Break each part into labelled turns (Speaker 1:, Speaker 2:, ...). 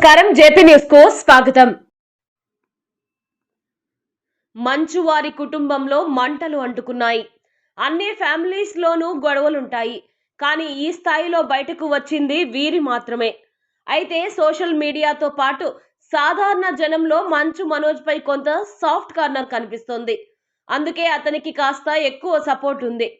Speaker 1: నమస్కారం జేపీ న్యూస్కు స్వాగతం. మంచు వారి కుటుంబంలో మంటలు అంటుకున్నాయి. అన్ని ఫ్యామిలీస్ లోనూ గొడవలుంటాయి. కానీ ఈ స్థాయిలో బయటకు వచ్చింది వీరి మాత్రమే. అయితే సోషల్ మీడియాతో పాటు సాధారణ జనంలో మంచు మనోజ్ పై కొంత సాఫ్ట్ కార్నర్ కనిపిస్తోంది. అందుకే అతనికి కాస్త ఎక్కువ సపోర్ట్ ఉంది.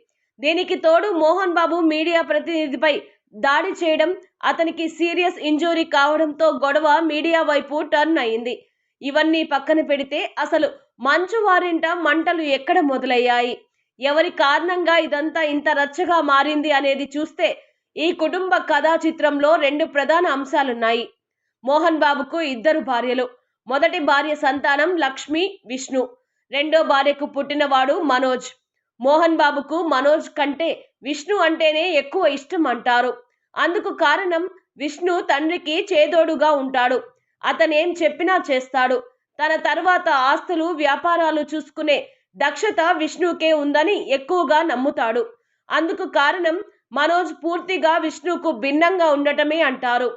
Speaker 1: దీనికి తోడు మోహన్ బాబు మీడియా ప్రతినిధిపై దాడి చేయడం అతనికి సీరియస్ ఇంజురీ కావడంతో గొడవ మీడియా వైపు టర్న్ అయింది. ఇవన్నీ పక్కన పెడితే అసలు మంచు వారింట మంటలు ఎక్కడ మొదలయ్యాయి? ఎవరి కారణంగా ఇదంతా ఇంత రచ్చగా మారింది అనేది చూస్తే ఈ కుటుంబ కథా చిత్రంలో రెండు ప్రధాన అంశాలున్నాయి. మోహన్ బాబుకు ఇద్దరు భార్యలు మొదటి భార్య సంతానం లక్ష్మి విష్ణు. రెండో భార్యకు పుట్టినవాడు మనోజ్. మోహన్ బాబుకు మనోజ్ కంటే విష్ణు అంటేనే ఎక్కువ ఇష్టం అంటారు. అందుకు కారణం విష్ణు తండ్రికి చేదోడుగా ఉంటాడు. అతనేం చెప్పినా చేస్తాడు. తన తర్వాత ఆస్తులు వ్యాపారాలు చూసుకునే దక్షత విష్ణుకే ఉందని ఎక్కువగా నమ్ముతాడు. అందుకు కారణం మనోజ్ పూర్తిగా విష్ణుకు భిన్నంగా ఉండటమే అంటారు.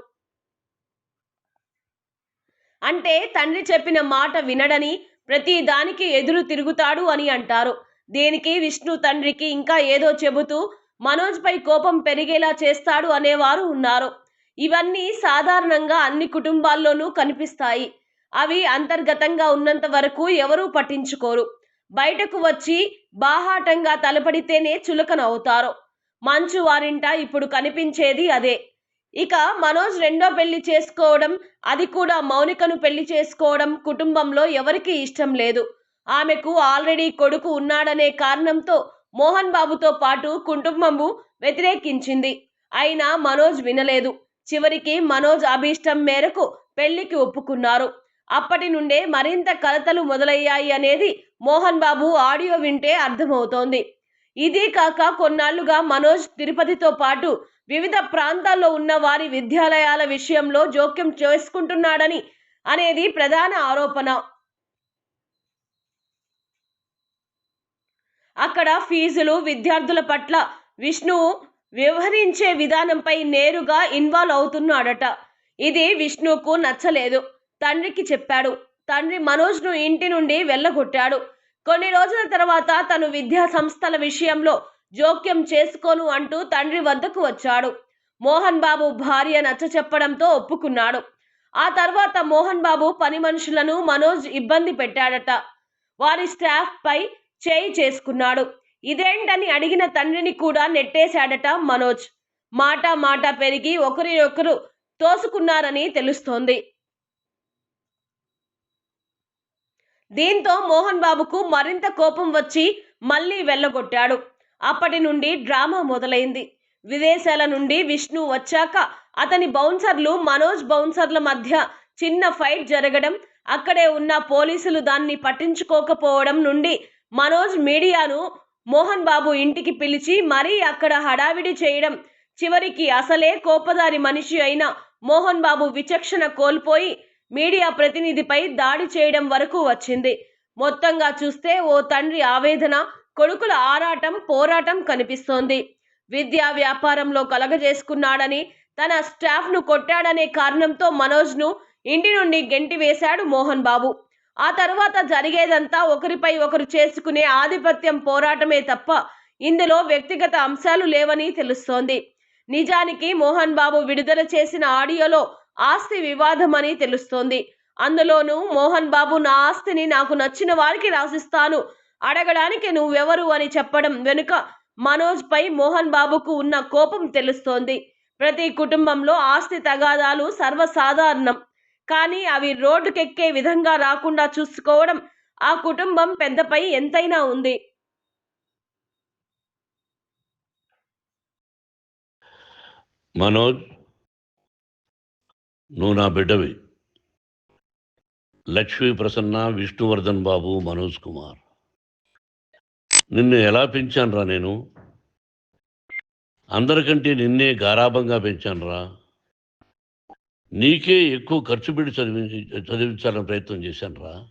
Speaker 1: అంటే తండ్రి చెప్పిన మాట వినడని ప్రతి దానికి ఎదురు తిరుగుతాడు అని అంటారు. దీనికి? విష్ణు తండ్రికి ఇంకా ఏదో చెబుతూ మనోజ్పై కోపం పెరిగేలా చేస్తాడు అనేవారు ఉన్నారు. ఇవన్నీ సాధారణంగా అన్ని కుటుంబాల్లోనూ కనిపిస్తాయి. అవి అంతర్గతంగా ఉన్నంత వరకు ఎవరూ పట్టించుకోరు. బయటకు వచ్చి బాహాటంగా తలపడితేనే చులకన అవుతారు మంచు వారింట ఇప్పుడు కనిపించేది అదే. ఇక మనోజ్ రెండో పెళ్ళి చేసుకోవడం అది కూడా మౌనికను పెళ్ళి చేసుకోవడం కుటుంబంలో ఎవరికీ ఇష్టం లేదు. ఆమెకు ఆల్రెడీ కొడుకు ఉన్నాడనే కారణంతో మోహన్ బాబుతో పాటు కుటుంబము వ్యతిరేకించింది. అయినా మనోజ్ వినలేదు. చివరికి మనోజ్ అభీష్టం మేరకు పెళ్ళికి ఒప్పుకున్నారు. అప్పటి నుండే మరింత కలతలు మొదలయ్యాయి అనేది మోహన్ బాబు ఆడియో వింటే అర్థమవుతోంది. ఇది కాక కొన్నాళ్ళుగా మనోజ్ తిరుపతితో పాటు వివిధ ప్రాంతాల్లో ఉన్న వారి విద్యాలయాల విషయంలో జోక్యం చేసుకుంటున్నాడని అనేది ప్రధాన ఆరోపణ. అక్కడ ఫీజులు విద్యార్థుల పట్ల విష్ణు వ్యవహరించే విధానంపై నేరుగా ఇన్వాల్వ్ అవుతున్నాడట. ఇది విష్ణుకు నచ్చలేదు. తండ్రికి చెప్పాడు. తండ్రి మనోజ్ను ఇంటి నుండి వెళ్ళగొట్టాడు. కొన్ని రోజుల తర్వాత తను విద్యా సంస్థల విషయంలో జోక్యం చేసుకోను అంటూ తండ్రి వద్దకు వచ్చాడు. మోహన్ బాబు భార్య నచ్చ చెప్పడంతో ఒప్పుకున్నాడు. ఆ తర్వాత మోహన్ బాబు పని మనుషులను మనోజ్ ఇబ్బంది పెట్టాడట. వారి స్టాఫ్ పై చేయి చేసుకున్నాడు. ఇదేంటని అడిగిన తండ్రిని కూడా నెట్టేశాడట మనోజ్. మాట మాట పెరిగి ఒకరినొకరు తోసుకున్నారని తెలుస్తోంది. దీంతో మోహన్ బాబుకు మరింత కోపం వచ్చి మళ్ళీ వెళ్ళగొట్టాడు. అప్పటి నుండి డ్రామా మొదలైంది. విదేశాల నుండి విష్ణు వచ్చాక అతని బౌన్సర్లు మనోజ్ బౌన్సర్ల మధ్య చిన్న ఫైట్ జరగడం అక్కడే ఉన్న పోలీసులు దాన్ని పట్టించుకోకపోవడం నుండి మనోజ్ మీడియాను మోహన్ బాబు ఇంటికి పిలిచి మరీ అక్కడ హడావిడి చేయడం చివరికి అసలే కోపదారి మనిషి అయిన మోహన్ బాబు విచక్షణ కోల్పోయి మీడియా ప్రతినిధిపై దాడి చేయడం వరకు వచ్చింది. మొత్తంగా చూస్తే ఓ తండ్రి ఆవేదన కొడుకుల ఆరాటం పోరాటం కనిపిస్తోంది. విద్యా వ్యాపారంలో కలగజేసుకున్నాడని తన స్టాఫ్ను కొట్టాడనే కారణంతో మనోజ్ను ఇంటి నుండి గెంటి వేశాడు మోహన్ బాబు. ఆ తర్వాత జరిగేదంతా ఒకరిపై ఒకరు చేసుకునే ఆధిపత్యం పోరాటమే తప్ప ఇందులో వ్యక్తిగత అంశాలు లేవని తెలుస్తోంది. నిజానికి మోహన్ బాబు విడుదల చేసిన ఆడియోలో ఆస్తి వివాదమని తెలుస్తోంది. అందులోనూ మోహన్ బాబు నా ఆస్తిని నాకు నచ్చిన వారికి రాసిస్తాను. అడగడానికి నువ్వెవరు అని చెప్పడం వెనుక మనోజ్ పై మోహన్ బాబుకు ఉన్న కోపం తెలుస్తోంది. ప్రతి కుటుంబంలో ఆస్తి తగాదాలు సర్వసాధారణం. కానీ అవి రోడ్డుకెక్కే విధంగా రాకుండా చూసుకోవడం ఆ కుటుంబం పెద్దపై ఎంతైనా ఉంది.
Speaker 2: మనోజ్ నువ్వు నా బిడ్డవి. లక్ష్మీ ప్రసన్న విష్ణువర్ధన్ బాబు మనోజ్ కుమార్. నిన్ను ఎలా పెంచానురా నేను? అందరికంటే నిన్నే గారాభంగా పెంచానురా. నీకే ఎక్కువ ఖర్చు పెట్టి చదివించి చదివించాలని ప్రయత్నం చేశానురా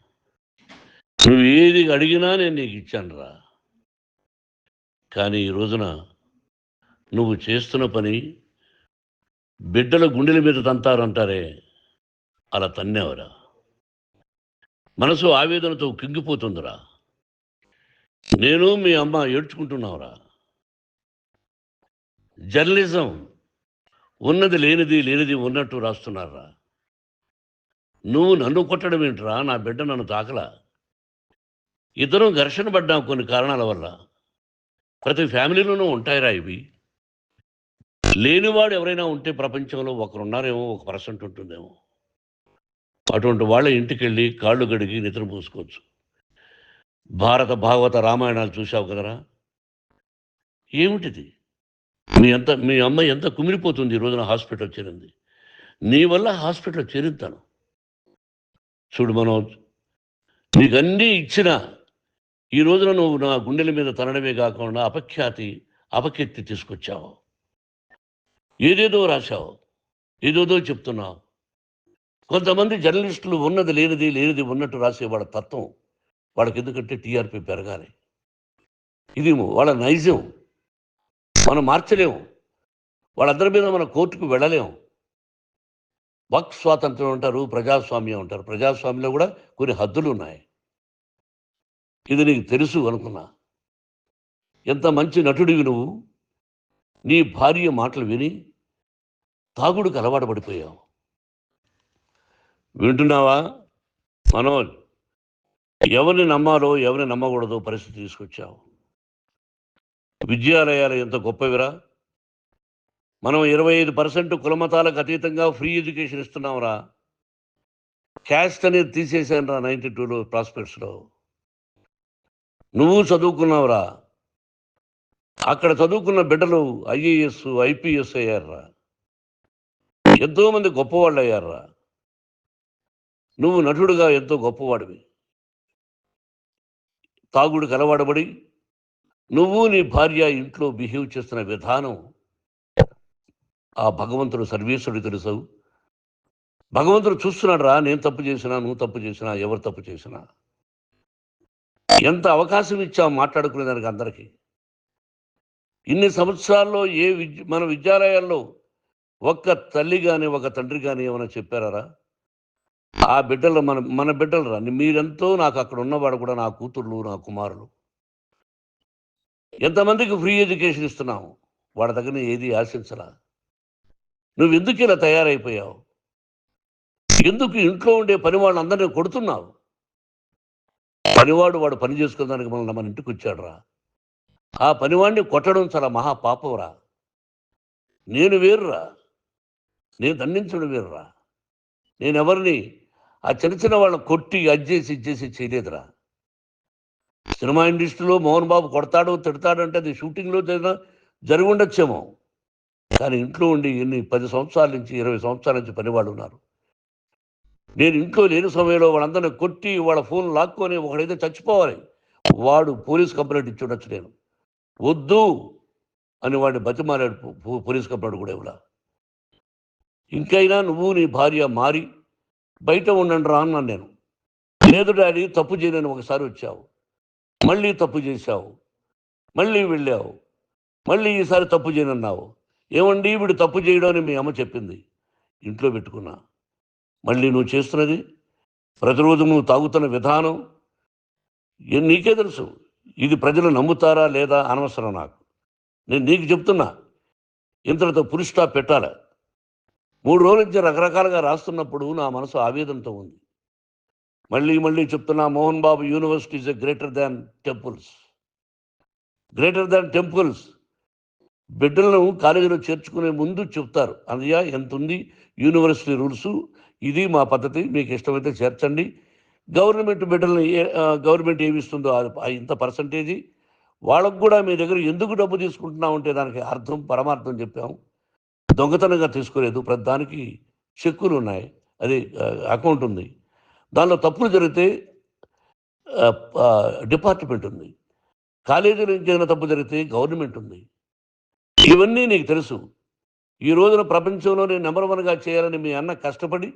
Speaker 2: నువ్వు ఏది అడిగినా నేను నీకు ఇచ్చానురా కానీ ఈ రోజున నువ్వు చేస్తున్న పని బిడ్డల గుండెల మీద తంతారంటారే అలా తన్నావురా. మనసు ఆవేదనతో కింగిపోతుందిరా. నేను మీ అమ్మ ఏడ్చుకుంటున్నావురా. జర్నలిజం ఉన్నది లేనిది లేనిది ఉన్నట్టు రాస్తున్నారా? నువ్వు నన్ను కొట్టడం ఏంట్రా? నా బిడ్డ నన్ను తాకలా. ఇద్దరం ఘర్షణ పడ్డాం కొన్ని కారణాల వల్ల. ప్రతి ఫ్యామిలీలోనూ ఉంటాయిరా ఇవి. లేనివాడు ఎవరైనా ఉంటే ప్రపంచంలో ఒకరున్నారేమో ఒక పర్సెంట్ ఉంటుందేమో. అటువంటి వాళ్ళ ఇంటికి వెళ్ళి కాళ్ళు గడిగి నిద్ర పూసుకోవచ్చు. భారత భాగవత రామాయణాలు చూసావు కదరా? ఏమిటిది? మీ ఎంత మీ అమ్మాయి ఎంత కుమిలిపోతుంది ఈ రోజున హాస్పిటల్ చేరింది? నీ వల్ల హాస్పిటల్ చేరింతాను చూడు మనోజ్ నీకు అన్నీ ఇచ్చిన ఈ రోజున నువ్వు నా గుండెల మీద తనడమే కాకుండా అపఖ్యాతి అపకీర్తి తీసుకొచ్చావు. ఏదేదో రాశావు ఏదేదో చెప్తున్నావు. కొంతమంది జర్నలిస్టులు ఉన్నది లేనిది లేనిది ఉన్నట్టు రాసే వాళ్ళ తత్వం వాళ్ళకి ఎందుకంటే టీఆర్పీ పెరగాలి. ఇది వాళ్ళ నైజం. మనం మార్చలేము. వాళ్ళందరి మీద మన కోర్టుకు వెళ్ళలేము. వక్ స్వాతంత్రం అంటారు ప్రజాస్వామ్యం అంటారు. ప్రజాస్వామ్యంలో కూడా కొన్ని హద్దులు ఉన్నాయి. ఇది నీకు తెలుసు అనుకున్నా. ఎంత మంచి నటుడివి నువ్వు. నీ భార్య మాటలు విని తాగుడుకు అలవాటు పడిపోయావు. వింటున్నావా? మనోజ్ ఎవరిని నమ్మాలో ఎవరిని నమ్మకూడదో పరిస్థితి తీసుకొచ్చావు. విద్యాలయాలు ఎంత గొప్పవిరా. మనం ఇరవై ఐదు పర్సెంట్ కులమతాలకు అతీతంగా ఫ్రీ ఎడ్యుకేషన్ ఇస్తున్నాంరా. క్యాస్ట్ అనేది తీసేసాను రా నైంటీ టూలో ప్రాస్పెక్ట్స్లో నువ్వు చదువుకున్నావురా. అక్కడ చదువుకున్న బిడ్డలు ఐఏఎస్ ఐపీఎస్ అయ్యారా ఎంతోమంది గొప్పవాళ్ళు అయ్యారా నువ్వు నటుడుగా ఎంతో గొప్పవాడివి. తాగుడు కలవాడబడి నువ్వు నీ భార్య ఇంట్లో బిహేవ్ చేస్తున్న విధానం ఆ భగవంతుడు సర్వేశ్వరుడు తెలుసు. భగవంతుడు చూస్తున్నాడు రా నేను తప్పు చేసినా నువ్వు తప్పు చేసినా ఎవరు తప్పు చేసినా. ఎంత అవకాశం ఇచ్చావు మాట్లాడుకునే దానికి అందరికీ. ఇన్ని సంవత్సరాల్లో ఏ విద్య మన విద్యాలయాల్లో ఒక్క తల్లి కానీ ఒక తండ్రి కానీ ఏమైనా చెప్పారా ఆ బిడ్డలు మన మన బిడ్డలు రా. మీరెంతో నాకు అక్కడ ఉన్నవాడు కూడా నా కూతుర్లు నా కుమారులు. ఎంతమందికి ఫ్రీ ఎడ్యుకేషన్ ఇస్తున్నావు? వాడి దగ్గర ఏది ఆశించరా నువ్వు ఎందుకు ఇలా తయారైపోయావు? ఎందుకు ఇంట్లో ఉండే పని వాళ్ళందరినీ కొడుతున్నావు? పనివాడు వాడు పని చేసుకోవడానికి మనల్ని మన ఇంటికి వచ్చాడు రా ఆ పనివాడిని కొట్టడం చాలా మహా పాపంరా. నేను వేరురా. నేను దండించడం వేరురా. నేను ఎవరిని ఆ చిన్న చిన్న వాళ్ళని కొట్టి అజ్జేసి ఇచ్చేసి చేయలేదురా. సినిమా ఇండస్ట్రీలో మోహన్ బాబు కొడతాడు తిడతాడు అంటే అది షూటింగ్లో జరిగిన జరిగి ఉండొచ్చేమో కానీ ఇంట్లో ఉండి ఎన్ని పది సంవత్సరాల నుంచి ఇరవై సంవత్సరాల నుంచి పనివాళ్ళు ఉన్నారు. నేను ఇంట్లో లేని సమయంలో వాళ్ళందరినీ కొట్టి వాళ్ళ ఫోన్ లాక్కొని ఒకడైతే చచ్చిపోవాలి. వాడు పోలీస్ కంప్లైంట్ ఇచ్చి ఉండొచ్చు నేను. వద్దు అని వాడిని బతిమారాడు పో- పోలీస్ కంప్లైంట్ కూడా ఇవ్వడా ఇంకైనా నువ్వు నీ భార్య మారి బయట ఉండండి రా అన్నాను నేను. లేదు డాడీ తప్పు చేయలేని ఒకసారి వచ్చావు. మళ్ళీ తప్పు చేశావు. మళ్ళీ వెళ్ళావు. మళ్ళీ ఈసారి తప్పు చేయనన్నావు. ఏమండి వీడు తప్పు చేయడం అని మీ అమ్మ చెప్పింది. ఇంట్లో పెట్టుకున్నా. మళ్ళీ నువ్వు చేస్తున్నది? ప్రతిరోజు నువ్వు తాగుతున్న విధానం? ఏ- నీకే తెలుసు. ఇది ప్రజలు నమ్ముతారా లేదా అనవసరం నాకు. నేను నీకు చెప్తున్నా. ఇంతటితో పులి పెట్టాలి. మూడు రోజుల నుంచి రకరకాలుగా రాస్తున్నప్పుడు నా మనసు ఆవేదనతో ఉంది. మళ్ళీ మళ్ళీ చెప్తున్నా Mohan Babu university is a greater than temples. Greater than temples. బిడ్డలను కాలేజీలో చేర్చుకునే ముందు చెప్తారు అన్నయ్య ఎంత ఉంది యూనివర్సిటీ రూల్స్ ఇది మా పద్ధతి మీకు ఇష్టమైతే చేర్చండి. గవర్నమెంట్ బిడ్డల్ని ఏ- గవర్నమెంట్ ఏమి ఇస్తుందో ఇంత పర్సంటేజీ. వాళ్ళకు కూడా మీ దగ్గర ఎందుకు డబ్బు తీసుకుంటున్నాం అంటే దానికి అర్థం పరమార్థం చెప్పాము. దొంగతనంగా తీసుకోలేదు ప్రతి దానికి చెక్కులు ఉన్నాయి. అది అకౌంట్ ఉంది. దానిలో తప్పులు జరిగితే డిపార్ట్మెంట్ ఉంది. కాలేజీలో ఇంకేమైనా తప్పు జరిగితే గవర్నమెంట్ ఉంది. ఇవన్నీ నీకు తెలుసు. ఈ రోజున ప్రపంచంలోనే నెంబర్ వన్గా చేయాలని మీ అన్న కష్టపడి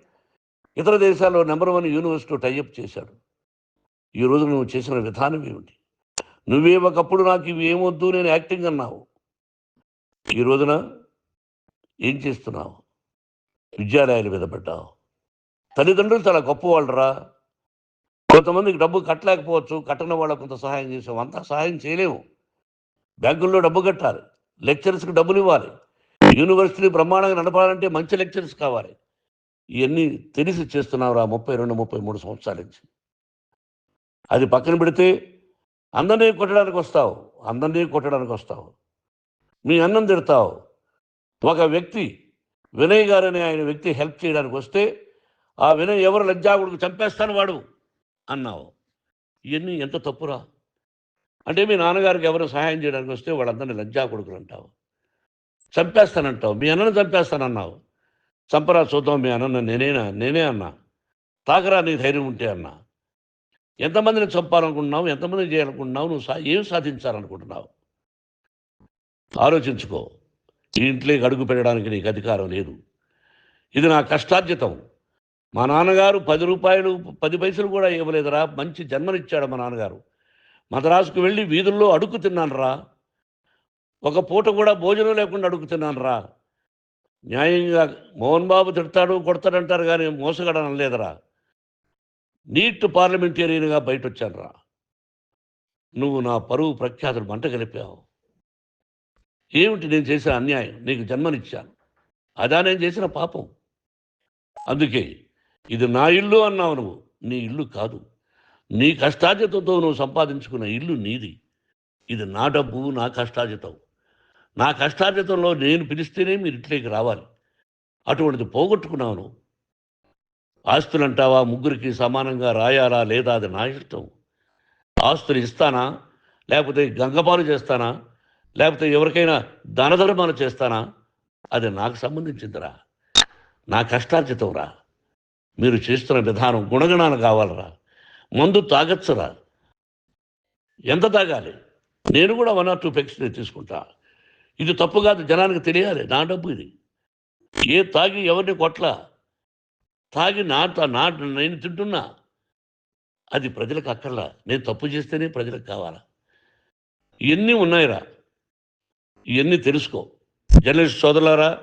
Speaker 2: ఇతర దేశాల్లో నెంబర్ వన్ యూనివర్సిటీ టైఅప్ చేశాడు. ఈ రోజు నువ్వు చేసిన విధానం ఏమిటి? నువ్వే ఒకప్పుడు నాకు ఇవి ఏమొద్దు నేను యాక్టింగ్ అన్నావు. ఈ రోజున ఏం చేస్తున్నావు? విద్యాలయాలు మీద పడ్డావు. తల్లిదండ్రులు చాలా గొప్పవాళ్ళరా. కొంతమందికి డబ్బు కట్టలేకపోవచ్చు కట్టని వాళ్ళకు కొంత సహాయం చేసాం అంతా సహాయం చేయలేము. బ్యాంకుల్లో డబ్బు కట్టాలి లెక్చరర్స్కి డబ్బులు ఇవ్వాలి. యూనివర్సిటీ బ్రహ్మాండంగా నడపాలంటే మంచి లెక్చరర్స్ కావాలి. ఇవన్నీ తెలిసి చేస్తున్నావురా ముప్పై రెండు ముప్పై మూడు సంవత్సరాల నుంచి. అది పక్కన పెడితే అందరినీ కొట్టడానికి వస్తావు అందరినీ కొట్టడానికి వస్తావు. మీ అన్నం తిడతావు. ఒక వ్యక్తి వినయ్ గారు అనే ఆయన వ్యక్తి హెల్ప్ చేయడానికి వస్తే ఆ వినయ్ ఎవరు లజ్జాగుడికి చంపేస్తాను వాడు? అన్నావు. ఇవన్నీ ఎంత తప్పురా? అంటే మీ నాన్నగారికి ఎవరు సహాయం చేయడానికి వస్తే వాళ్ళందరినీ లజ్జా కొడుకులు అంటావు. చంపేస్తానంటావు. మీ అన్నను చంపేస్తానన్నావు. చంపరా చూద్దాం మీ అన్న నేనేనా? నేనే అన్నా. తాకరా నీ ధైర్యం ఉంటే అన్నా. ఎంతమందిని చంపాలనుకుంటున్నావు? ఎంతమందిని చేయాలనుకుంటున్నావు? నువ్వు సా ఏం సాధించాలనుకుంటున్నావు? ఆలోచించుకో. ఈ ఇంట్లోకి అడుగు పెట్టడానికి నీకు అధికారం లేదు. ఇది నా కష్టార్జితం. మా నాన్నగారు పది రూపాయలు పది పైసలు కూడా ఇవ్వలేదురా మంచి జన్మనిచ్చాడు మా నాన్నగారు. మద్రాసుకు వెళ్ళి వీధుల్లో అడుగు తిన్నాను రా ఒక పూట కూడా భోజనం లేకుండా అడుగు రా న్యాయంగా మోహన్ బాబు తిడతాడు కొడతాడంటారు కానీ మోసగడనం లేదురా నీట్ పార్లమెంటేరియన్గా బయట వచ్చాను రా నువ్వు నా పరువు ప్రఖ్యాతులు మంట కలిపావు. ఏమిటి నేను చేసిన అన్యాయం? నీకు జన్మనిచ్చాను. అదా నేను చేసిన పాపం. అందుకే ఇది నా ఇల్లు అన్నావు నువ్వు. నీ ఇల్లు కాదు. నీ కష్టార్జితంతో నువ్వు సంపాదించుకున్న ఇల్లు నీది. ఇది నా డబ్బు నా కష్టార్జితం. నా కష్టార్జితంలో నేను పిలిస్తేనే మీరు ఇంట్లోకి రావాలి. అటువంటిది పోగొట్టుకున్నావు ఆస్తులు అంటావా ముగ్గురికి సమానంగా రాయాలా? లేదా? అది నా ఇష్టం. ఆస్తులు ఇస్తానా? లేకపోతే గంగపాలు చేస్తానా? లేకపోతే ఎవరికైనా ధనధర్మాలు చేస్తానా? అది నాకు సంబంధించిందిరా. నా కష్టార్జితం రా మీరు చేస్తున్న విధానం గుణగణాలు కావాలరా. మందు తాగచ్చురా. ఎంత తాగాలి? నేను కూడా వన్ ఆర్ టూ పెక్స్ తీసుకుంటా. ఇది తప్పు కాదు జనానికి తెలియాలి. నా డబ్బు ఇది. ఏ తాగి ఎవరిని కొట్లా? తాగి నా నా నేను తింటున్నా. అది ప్రజలకు అక్కర్లా. నేను తప్పు చేస్తేనే ప్రజలకు కావాలా? ఇవన్నీ ఉన్నాయిరా? ఇవన్నీ తెలుసుకో. జర్నలిస్ట్ సోదరులారా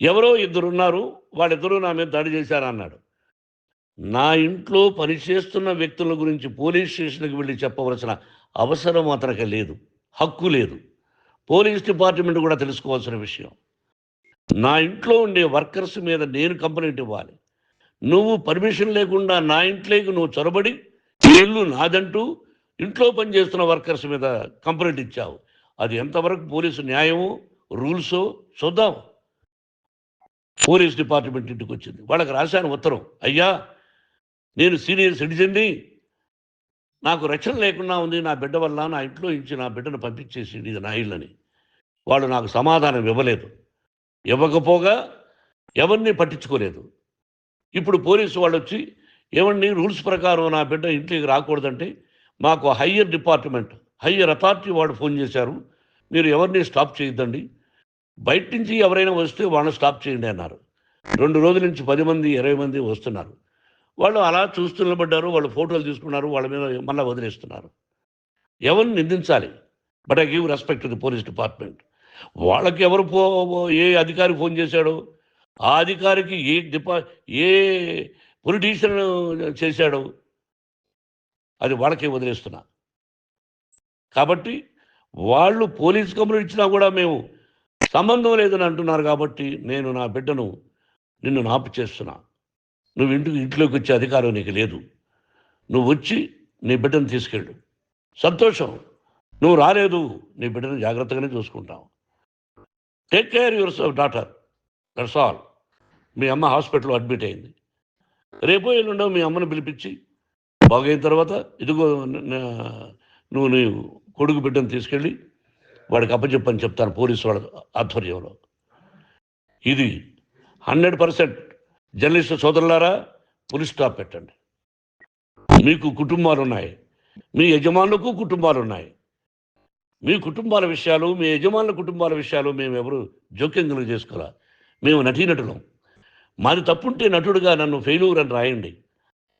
Speaker 2: ఎవరో ఇద్దరున్నారు వాళ్ళిద్దరూ నా మీద దాడి చేశారన్నాడు. నా ఇంట్లో పనిచేస్తున్న వ్యక్తుల గురించి పోలీస్ స్టేషన్కి వెళ్ళి చెప్పవలసిన అవసరం అతనికి లేదు హక్కు లేదు. పోలీస్ డిపార్ట్మెంట్ కూడా తెలుసుకోవాల్సిన విషయం. నా ఇంట్లో ఉండే వర్కర్స్ మీద నేను కంప్లైంట్ ఇవ్వాలి. నువ్వు పర్మిషన్ లేకుండా నా ఇంట్లోకి నువ్వు చొరబడి ఇల్లు నాదంటూ ఇంట్లో పనిచేస్తున్న వర్కర్స్ మీద కంప్లైంట్ ఇచ్చావు. అది ఎంతవరకు పోలీసు న్యాయమో రూల్సో చూద్దాం. పోలీస్ డిపార్ట్మెంట్ ఇంటికి వచ్చింది. వాళ్ళకి రాశాను ఉత్తరం. అయ్యా నేను సీనియర్ సిటిజన్ని నాకు రక్షణ లేకుండా ఉంది నా బిడ్డ వల్ల నా ఇంట్లో ఇచ్చి నా బిడ్డను పంపించేసి ఇది నా ఇల్లని వాళ్ళు నాకు సమాధానం ఇవ్వలేదు. ఇవ్వకపోగా ఎవరిని పట్టించుకోలేదు. ఇప్పుడు పోలీసు వాళ్ళు వచ్చి ఏమండి రూల్స్ ప్రకారం నా బిడ్డ ఇంట్లోకి రాకూడదంటే మాకు హయ్యర్ డిపార్ట్మెంట్ హయ్యర్ అథారిటీ వాడు ఫోన్ చేశారు. మీరు ఎవరిని స్టాప్ చేయొద్దండి. బయట నుంచి ఎవరైనా వస్తే వాళ్ళని స్టాప్ చేయండి అన్నారు. రెండు రోజుల నుంచి పది మంది ఇరవై మంది వస్తున్నారు. వాళ్ళు అలా చూస్తూ నిలబడ్డారు వాళ్ళు ఫోటోలు తీసుకున్నారు వాళ్ళ మీద మళ్ళీ వదిలేస్తున్నారు. ఎవరిని నిందించాలి? But I give respect to the police department వాళ్ళకి ఎవరు పో ఏ అధికారి ఫోన్ చేశాడో? ఆ అధికారికి ఏ డిపా ఏ పొలిటీషియన్ చేశాడో? అది వాళ్ళకే వదిలేస్తున్నా. కాబట్టి వాళ్ళు పోలీస్ కంప్లైంట్ ఇచ్చినా కూడా మేము సంబంధం లేదని అంటున్నారు కాబట్టి నేను నా బిడ్డను నిన్ను నాపు చేస్తున్నా. నువ్వు ఇంటికి ఇంట్లోకి వచ్చే అధికారం నీకు లేదు. నువ్వు వచ్చి నీ బిడ్డను తీసుకెళ్ళు. సంతోషం. నువ్వు రాలేదు నీ బిడ్డను జాగ్రత్తగానే చూసుకుంటావు. Take care your daughter that's all మీ అమ్మ హాస్పిటల్లో అడ్మిట్ అయింది. రేపో ఎల్లుండో మీ అమ్మను పిలిపించి బాగైన తర్వాత ఇదిగో నువ్వు నీ కొడుకు బిడ్డను తీసుకెళ్ళి వాడికి అప్పచెప్పని చెప్తాను పోలీసు వాళ్ళ ఆధ్వర్యంలో. ఇది హండ్రెడ్ పర్సెంట్ జర్నలిస్ట్ సోదరులారా పులి స్టాప్ పెట్టండి. మీకు కుటుంబాలు ఉన్నాయి. మీ యజమానులకు కుటుంబాలు ఉన్నాయి. మీ కుటుంబాల విషయాలు మీ యజమానుల కుటుంబాల విషయాలు మేము ఎవరు జోక్యం కలుగు చేసుకోవాలా? మేము నటీనటులం. మాది తప్పుంటే నటుడుగా నన్ను ఫెయిల్యూర్ అని రాయండి.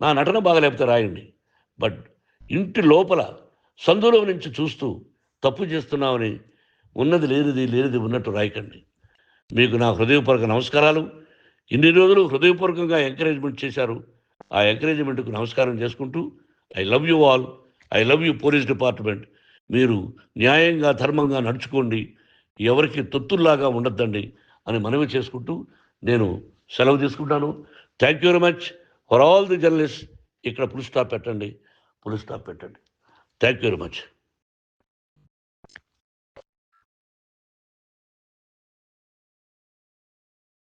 Speaker 2: నా నటన బాగలేకపోతే రాయండి. బట్ ఇంటి లోపల సందులో నుంచి చూస్తూ తప్పు చేస్తున్నామని ఉన్నది లేనిది లేనిది ఉన్నట్టు రాయకండి. మీకు నా హృదయపూర్వక నమస్కారాలు. ఇన్ని రోజులు హృదయపూర్వకంగా ఎంకరేజ్మెంట్ చేశారు. ఆ ఎంకరేజ్మెంట్కు నమస్కారం చేసుకుంటూ I love you all I love you police department మీరు న్యాయంగా ధర్మంగా నడుచుకోండి. ఎవరికి తొత్తుల్లాగా ఉండొద్దండి అని మనవి చేసుకుంటూ నేను సెలవు తీసుకుంటాను. Thank you very much for all the journalist ఇక్కడ పులి స్టాప్ పెట్టండి. పులి స్టాప్ పెట్టండి. Thank you very much